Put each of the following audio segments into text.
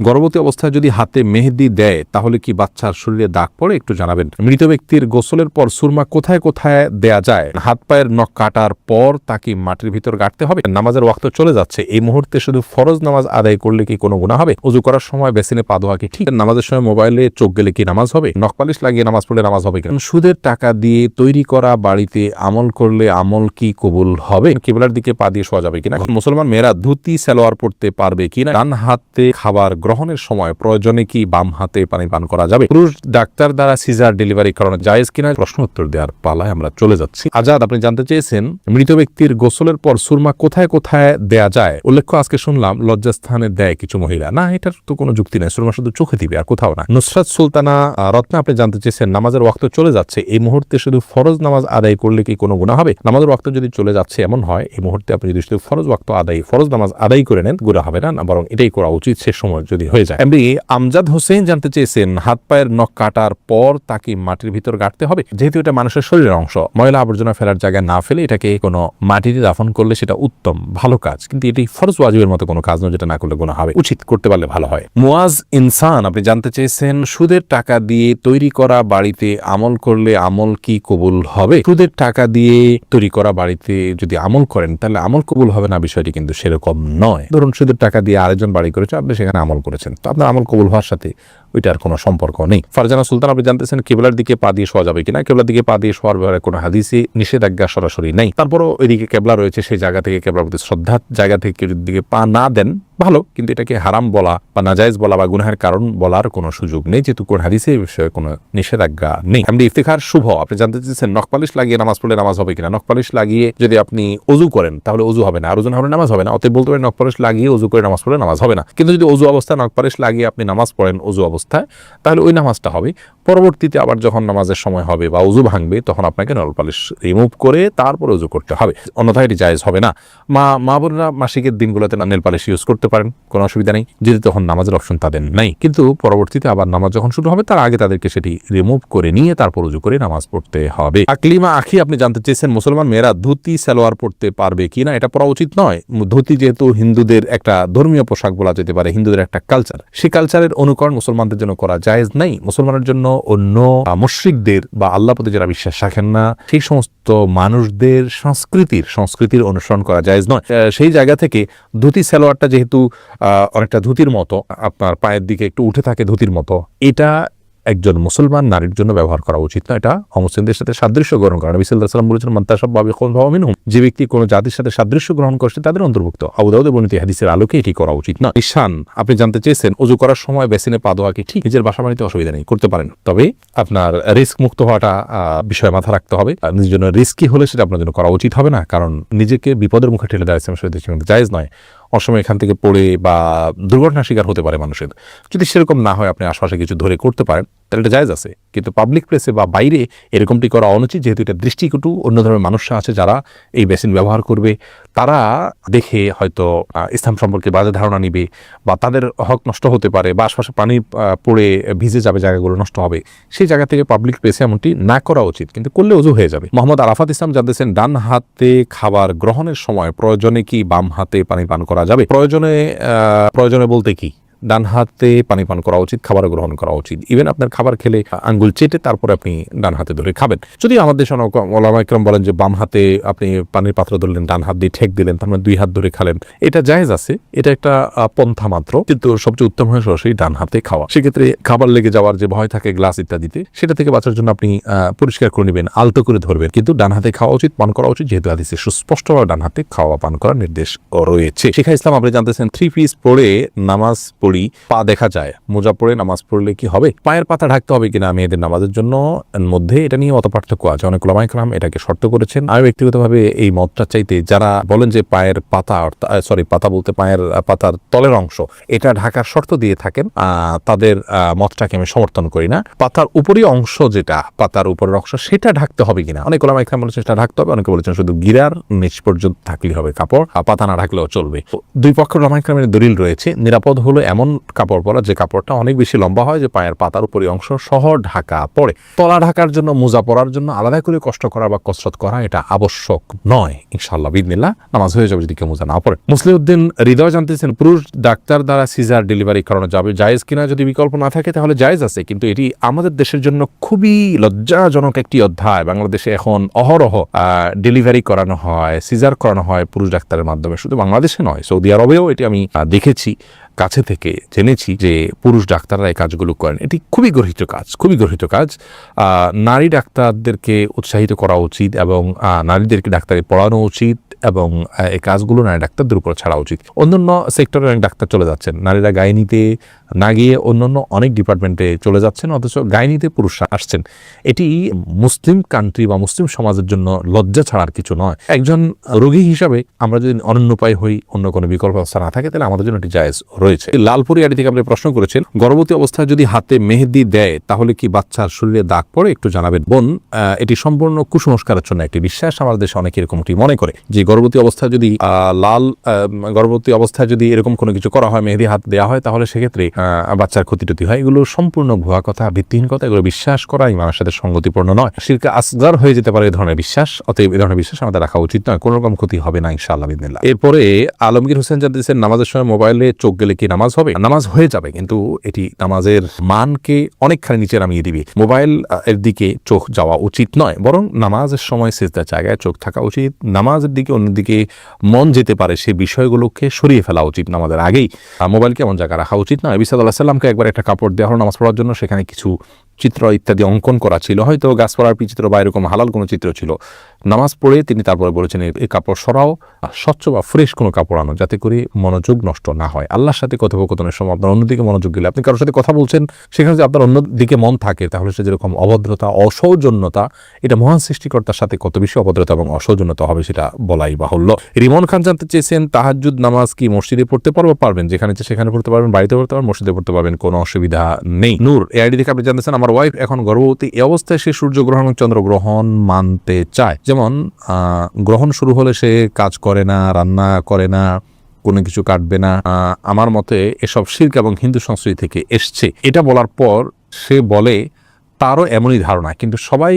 গর্ভবতী অবস্থায় যদি হাতে মেহেদি দেয়, তাহলে কি বাচ্চার শরীরে দাগ পড়ে? একটু জানাবেন। মৃত ব্যক্তির গোসলের পর সুরমা কোথায় কোথায় দেয়া যায়? হাত পায়ের নখ কাটার পর তাকে মাটির ভিতর গাঁটতে হবে? নামাজের ওয়াক্ত চলে যাচ্ছে। এই মুহূর্তে শুধু ফরজ নামাজ আদায় করলে কি কোনো গুণা হবে? উজু করার সময় বেসিনে পা ধোয়া কি ঠিক? নামাজের সময় মোবাইলে চোখ গেলে কি নামাজ হবে? নখ পালিশ লাগিয়ে নামাজ পড়লে নামাজ হবে কিনা? সুদের টাকা দিয়ে তৈরি করা বাড়িতে আমল করলে আমল কি কবুল হবে? কেবলার দিকে পা দিয়ে শোয়া যাবে কিনা? মুসলমান মেয়েরা ধুতি, সালোয়ার পড়তে পারবে কিনা? ডান হাতে খাবার গ্রহণের সময় প্রয়োজনে কি বাম হাতে পানি পান করা যাবে? পুরুষ ডাক্তার দ্বারা সিজার ডেলিভারি করানো জায়েজ কিনা? প্রশ্ন উত্তর দেওয়ার পালায় আমরা চলে যাচ্ছি। আজাদ আপনি জানতে চেয়েছেন মৃত ব্যক্তির গোসলের পর সুরমা কোথায় কোথায় দেয়া যায়? উল্লেখ্য আজকে শুনলাম লজ্জাস্থানে দেয় কিছু মহিলা। না এটার তো কোনো যুক্তি নেই সুরমা শুধু চোখে দিবে আর কোথাও না। নুসরাত সুলতানা রত্না আপনি জানতে চেয়েছেন নামাজের ওয়াক্ত চলে যাচ্ছে। এই মুহূর্তে শুধু ফরজ নামাজ আদায় করলে কি কোনো গুণা হবে? নামাজের ওয়াক্ত যদি চলে যাচ্ছে এমন হয় এই মুহূর্তে আপনি যদি শুধু ফরজ ওয়াক্ত আদায় ফরজ নামাজ আদায় করে নেন গুণা হবে না, বরং এটাই করা উচিত সে সময়। যদি হয়ে যায়। এমনি আমজাদ হোসেন জানতে চেয়েছেন, হাত পায়ের নখ কাটার পর তাকে মাটির ভিতর গাঁটতে হবে। যেহেতু এটা মানুষের শরীরের অংশ, ময়লা আবর্জনা ফেলার জায়গায় না ফেলে এটাকে কোনো মাটিতে দাফন করলে সেটা উত্তম, ভালো কাজ। কিন্তু এটি ফরজ ওয়াজিবের মতো কোনো কাজ নয় যেটা না করলে গুণা হবে। উচিত করতে পারলে ভালো হয়। মুয়াজ ইনসান, আপনি জানতে চেয়েছেন, সুদের টাকা দিয়ে তৈরি করা বাড়িতে আমল করলে আমল কি কবুল হবে? সুদের টাকা দিয়ে তৈরি করা বাড়িতে যদি আমল করেন, তাহলে আমল কবুল হবে না বিষয়টি কিন্তু সেরকম নয়। ধরুন সুদের টাকা দিয়ে আরেকজন বাড়ি করেছে, আপনি সেখানে আমল করেছেন। তো আপনার আমল কবুল হওয়ার সাথে ওইটার কোনো সম্পর্ক নেই। ফারজানা সুলতান, আপনি জানতেছেন কেবলার দিকে পা দিয়ে শোয়া যাবে কিনা? কেবলার দিকে পা দিয়ে শোয়ার ব্যাপারে কোনো হাদিসে নিষেধাজ্ঞা সরাসরি নেই। তারপরও ওইদিকে কেবলা রয়েছে, সেই জায়গা থেকে কেবলার প্রতি শ্রদ্ধার জায়গা থেকে দিকে পা না দেন, ভালো। কিন্তু এটাকে হারাম বলা বা নাজায়েজ বলা বা গুনাহের কারণ বলার কোনো সুযোগ নেই। যেহেতু কোন হাদিসে এই বিষয়ে কোনো নিষেধাজ্ঞা নেই। আপনি ইফতেখার শুভ। আপনি জানতে চাইছেন নখপালিশ লাগিয়ে নামাজ পড়লে নামাজ হবে কিনা? নখপালিশ লাগিয়ে যদি আপনি অজু করেন, তাহলে অজু হবে না। আর ওজন হবে নামাজ হবে না। অতএব বলতে পারেন নখপালিশ লাগিয়ে অজু করে নামাজ পড়লে নামাজ হবে না। কিন্তু যদি অজু অবস্থায় নখপালিশ লাগিয়ে আপনি নামাজ পড়েন, অজু অবস্থায় তাহলে ওই নামাজটা হবে। পরবর্তীতে আবার যখন নামাজের সময় হবে বা অজু ভাঙবে, তখন আপনাকে নলপালিশ রিমুভ করে তারপর অজু করতে হবে। অন্যথায় এটি জায়েজ হবে না। মা মা বোনেরা মাসিকের দিনগুলোতে নেল পালিশ ইউজ করতে পারেন, কোনো অসুবিধা নেই। যদি তখন নামাজের অপশন তাদের নেই। কিন্তু পরবর্তীতে আবার নামাজ যখন শুরু হবে, তার আগে তাদেরকে সেটি রিমুভ করে নিয়ে তারপর উজু করে নামাজ পড়তে হবে। আকলিমা আখি, আপনি জানতে চেয়েছেন মুসলমান মেয়েরা ধুতি, সালোয়ার পড়তে পারবে কি না এটা পড়া উচিত নয়। ধুতি যেহেতু হিন্দুদের একটা ধর্মীয় পোশাক বলা যেতে পারে, হিন্দুদের একটা কালচার সেই কালচারের অনুকরণ মুসলমানদের জন্য করা জায়েজ নাই। মুসলমানের জন্য অন্য মুশ্রিকদের বা আল্লাহ প্রতি যারা বিশ্বাস রাখেন না, সেই সমস্ত মানুষদের সংস্কৃতির সংস্কৃতির অনুসরণ করা যায় নয়। সেই জায়গা থেকে ধুতি সালোয়ারটা যেহেতু অনেকটা ধুতির মতো, আপনার পায়ের দিকে একটু উঠে থাকে ধুতির মতো, এটা একজন মুসলমান নারীর জন্য ব্যবহার করা উচিত না। এটা অমুসলিমদের সাথে সাদৃশ্য গ্রহণ করা। নবী বলেছেন মান্তাসব যে ব্যক্তি কোনো জাতির সাথে সাদৃশ্য গ্রহণ করছে তাদের অন্তর্ভুক্ত। আবু দাউদের বর্ণিত হাদিসের আলোকে এটি করা উচিত না। ঈশান, আপনি জানতে চেয়েছেন অজু করার সময় বেসিনে পা দেওয়া কি ঠিক? নিজের বাসা বাড়িতে অসুবিধা নেই, করতে পারেন। তবে আপনার রিস্ক মুক্ত হওয়াটা বিষয়ে মাথা রাখতে হবে। নিজের জন্য রিস্কি হলে সেটা আপনার জন্য করা উচিত হবে না। কারণ নিজেকে বিপদের মুখে ঠেলে দেওয়া ইসলামের জায়েজ নয়। অসময় এখান থেকে পড়ে বা দুর্ঘটনার শিকার হতে পারে মানুষের। যদি সেরকম না হয়, আপনি আশপাশে কিছু ধরে করতে পারেন। তাহলে এটা জায়জ আছে। কিন্তু পাবলিক প্লেসে বা বাইরে এরকমটি করা অনুচিত, যেহেতু এটা দৃষ্টিকটু অন্য ধরনের মানুষরা আছে যারা এই বেসিন ব্যবহার করবে, তারা দেখে হয়তো ইসলাম সম্পর্কে বাজে ধারণা নিবে বা তাদের হক নষ্ট হতে পারে বা আশপাশে পানি পড়ে ভিজে যাবে, জায়গাগুলো নষ্ট হবে। সেই জায়গা থেকে পাবলিক প্লেসে এমনটি না করা উচিত, কিন্তু করলে অজু হয়ে যাবে। মোহাম্মদ আরাফাত ইসলাম জানতেছেন, ডান হাতে খাবার গ্রহণের সময় প্রয়োজনে কি বাম হাতে পানি পান করা যাবে? প্রয়োজনে প্রয়োজনে বলতে কি? ডান হাতে পানি পান করা উচিত খাবার গ্রহণ করা উচিত। ইভেন আপনার খাবার খেলে আঙ্গুল চেটে তারপরে আপনি ডান হাতে ধরে খাবেন। যদি আমাদের দেশে ওলামা ইকরাম বলেন যে বাম হাতে আপনি পানির পাত্র ধরলেন, ডান হাত দিয়ে ঠেক দিলেন, তার মানে দুই হাত ধরে খালেন, এটা জায়েজ আছে, এটা একটা পন্থা মাত্র। কিন্তু সবচেয়ে উত্তম হয় সরাসরি ডান হাতে খাওয়া। সেক্ষেত্রে খাবার লেগে যাওয়ার যে ভয় থাকে, গ্লাস ইত্যাদিতে, সেটা থেকে বাঁচার জন্য আপনি পরিষ্কার করে নেবেন, আলতো করে ধরবেন। কিন্তু ডান হাতে খাওয়া উচিত, পান করা উচিত, যেহেতু হাদিসে সুস্পষ্টভাবে ডান হাতে খাওয়া, পান করার নির্দেশ রয়েছে। শিখা ইসলাম, আপনি জানতেছেন থ্রি পিস পরে নামাজ পড়ি পা দেখা যায়। মোজা পরে নামাজ পড়লে কি হবে? পায়ের পাতা ঢাকতে হবে কিনা মেয়েদের নামাজের জন্য মধ্যে এটা নিয়ে অত পার্থক্য আছে। অনেক লামাইকরাম এটাকে শর্ত করেছেন। আমি ব্যক্তিগতভাবে এই মতটা চাইতে, যারা বলেন যে পায়ের পাতা সরি পাতা বলতে পায়ের পাতার তলের অংশ, এটা ঢাকার শর্ত দিয়ে থাকেন তাদের মতটাকে আমি সমর্থন করি না। পাতার উপরই অংশ যেটা, পাতার উপরের অংশ, সেটা ঢাকতে হবে কিনা? অনেক ওলামা ইকরাম বলেছেন সেটা ঢাকতে হবে, অনেকে বলেছেন শুধু গিরার নিচ পর্যন্ত থাকলে হবে কাপড় পাতা না ঢাকলেও চলবে। দুই পক্ষের ওলামা ইকরামের দলিল রয়েছে, নিরাপদ হলো এমন কাপড় পরা যে কাপড়টা অনেক বেশি লম্বা হয় যে পায়ের পাতার উপরি অংশ সহ ঢাকা পড়ে। তলা ঢাকার জন্য, মোজা পরার জন্য আলাদা করে কষ্ট করা বা কসরত করা এটা আবশ্যক নয়। ইনশাল্লাহ বিদিনিল্লাহ নামাজ হয়ে যাবে যদি কেউ মোজা না পড়ে মুসলিউদ্দিন হৃদয় জানতেছেন, পুরুষ ডাক্তার দ্বারা সিজার ডেলিভারি করানো যাবে। জায়েজ কিনা যদি বিকল্প না থাকে তাহলে জায়েজ আছে, কিন্তু এটি আমাদের দেশের জন্য খুবই লজ্জাজনক একটি অধ্যায়। বাংলাদেশে এখন অহরহ ডেলিভারি করানো হয়, সিজার করানো হয় পুরুষ ডাক্তারের মাধ্যমে। শুধু বাংলাদেশে নয়, সৌদি আরবেও এটি আমি দেখেছি। কাছে থেকে জেনেছি যে পুরুষ ডাক্তাররা এই কাজগুলো করেন। এটি খুবই গর্হিত কাজ, খুবই গর্হিত কাজ। নারী ডাক্তারদেরকে উৎসাহিত করা উচিত এবং নারীদেরকে ডাক্তারি পড়ানো উচিত। এবং এই কাজগুলো নারী ডাক্তারদের উপর ছাড়া উচিত। অন্যান্য সেক্টরে অনেক ডাক্তার চলে যাচ্ছেন। নারীরা গাইনিতে না গিয়ে অন্যান্য অনেক ডিপার্টমেন্টে চলে যাচ্ছেন, অথচ গাইনিতে পুরুষরা আসছেন। এটি মুসলিম কান্ট্রি বা মুসলিম সমাজের জন্য লজ্জা ছাড়ার কিছু নয়। একজন রোগী হিসাবে আমরা যদি অনন্য উপায় হই, অন্য কোনো বিকল্প ব্যবস্থা না থাকে, তাহলে আমাদের জন্য এটি জায়জ রয়েছে। লালপুরি আড়ি থেকে আপনি প্রশ্ন করেছেন, গর্ভবতী অবস্থায় যদি হাতে মেহেদি দেয়, তাহলে কি বাচ্চার শরীরে দাগ পড়ে? একটু জানাবেন। বোন এটি সম্পূর্ণ কুসংস্কারের জন্য একটি বিশ্বাস। আমাদের দেশে অনেকে এরকমটি মনে করে যে গর্ভবতী অবস্থায় যদি লাল গর্ভবতী অবস্থায় যদি এরকম কোনো কিছু করা হয়, মেহেদি হাত দেওয়া হয়, তাহলে সেক্ষেত্রে বাচ্চার ক্ষতি হয়। এগুলো সম্পূর্ণ ভুয়া কথা, ভিত্তিহীন কথা, এগুলো বিশ্বাস করা ইমানের সাথে সঙ্গতিপূর্ণ নয়। শিরকে আসগার হয়ে যেতে পারে এই ধরনের বিশ্বাস, অতএব এই ধরনের বিশ্বাস আমাদের রাখা উচিত নয়। কোনো রকম ক্ষতি হবে না, ইনশাআল্লাহ, বিদিনিল্লাহ। এরপরে, আলমগীর হোসেন জানতেছেন নামাজের সময় মোবাইলে চোখ গেলে কি নামাজ হবে? নামাজ হয়ে যাবে, কিন্তু এটি নামাজের মানকে অনেকখানি নিচে নামিয়ে দিবে। মোবাইল এর দিকে চোখ যাওয়া উচিত নয়, বরং নামাজের সময় সেজদার জায়গায় চোখ থাকা উচিত। নামাজের দিকে অন্যদিকে মন যেতে পারে সে বিষয়গুলোকে সরিয়ে ফেলা উচিত না আমাদের আগেই। মোবাইল মোবাইলকে এমন জায়গায় রাখা উচিত না। বিসাদ আল্লাহ সাল্লামকে একবার একটা কাপড় দেওয়া হলো নামাজ পড়ার জন্য, সেখানে কিছু চিত্র ইত্যাদি অঙ্কন করা ছিল। হয়তো গাছ পড়ার চিত্র বা এরকম হালাল কোনো চিত্র ছিল। নামাজ পড়ে তিনি তারপরে বলেছেন এই- কাপড় সরাও স্বচ্ছ বা ফ্রেশ কোনো কাপড় আনো, যাতে করে মনোযোগ নষ্ট না হয়। আল্লাহর সাথে কথোপকথনের সময় আপনার অন্যদিকে মনোযোগ গেলে আপনি কারোর সাথে কথা বলছেন, সেখানে যদি আপনার অন্যদিকে মন থাকে, তাহলে সে যেরকম অভদ্রতা, অসৌজন্যতা, এটা মহান সৃষ্টিকর্তার সাথে কত বেশি অভদ্রতা এবং অসৌজন্যতা হবে সেটা বলাই বাহুল্য। রিমন খান জানতে চেয়েছেন তাহাজুদ নামাজ কি মসজিদে পড়তে পারব? পারবেন, যেখানে সেখানে পড়তে পারবেন বাড়িতে পড়তে পারবেন মসজিদে পড়তে পারবেন, কোনো অসুবিধা নেই। নূর এ আইডি থেকে আপনি জানতেছেন আমার ওয়াইফ এখন গর্ভবতী, এই অবস্থায় সে সূর্যগ্রহণ চন্দ্রগ্রহণ মানতে চায়। যেমন গ্রহণ শুরু হলে সে কাজ করে না, রান্না করে না, কোনো কিছু কাটবে না। আমার মতে এসব শিল্প এবং হিন্দু সংস্কৃতি থেকে এসছে। এটা বলার পর সে বলে, তারও এমনই ধারণা। কিন্তু সবাই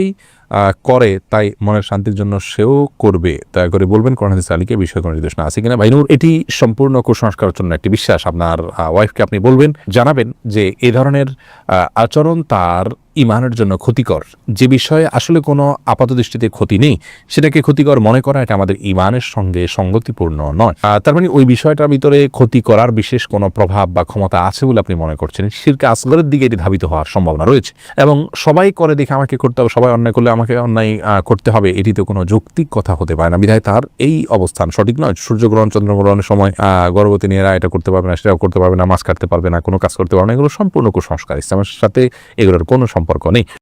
করে, তাই মনের শান্তির জন্য সেও করবে। দয়া করে বলবেন কোরআন হাদিস আলীকে বিষয় কোনো নির্দেশনা আছে কিনা? ভাইনুর এটি সম্পূর্ণ কুসংস্কারের জন্য একটি বিশ্বাস। আপনার ওয়াইফকে আপনি বলবেন, জানাবেন যে এ ধরনের আচরণ তার ইমানের জন্য ক্ষতিকর। যে বিষয়ে আসলে কোনো আপাত দৃষ্টিতে ক্ষতি নেই, সেটাকে ক্ষতিকর মনে করা, এটা আমাদের ইমানের সঙ্গে সঙ্গতিপূর্ণ নয়। তার মানে ওই বিষয়টার ভিতরে ক্ষতি করার বিশেষ কোনো প্রভাব বা ক্ষমতা আছে বলে আপনি মনে করছেন। শিরকে আসগরের দিকে এটি ধাবিত হওয়ার সম্ভাবনা রয়েছে। এবং সবাই করে দেখে আমাকে করতে হবে, সবাই অন্যায় করলে আমাকে অন্যায় করতে হবে, এটি তো কোনো যৌক্তিক কথা হতে পারে না। বিধায় তার এই অবস্থান সঠিক নয়। সূর্যগ্রহণ, চন্দ্রগ্রহণের সময় গর্ভবতী মেয়েরা এটা করতে পারবে না, সেটাও করতে পারবে না, মাছ কাটতে পারবে না, কোনো কাজ করতে পারবে না, এগুলো সম্পূর্ণ কুসংস্কার। ইসলামের সাথে এগুলোর কোনো সম্পর্ক নেই।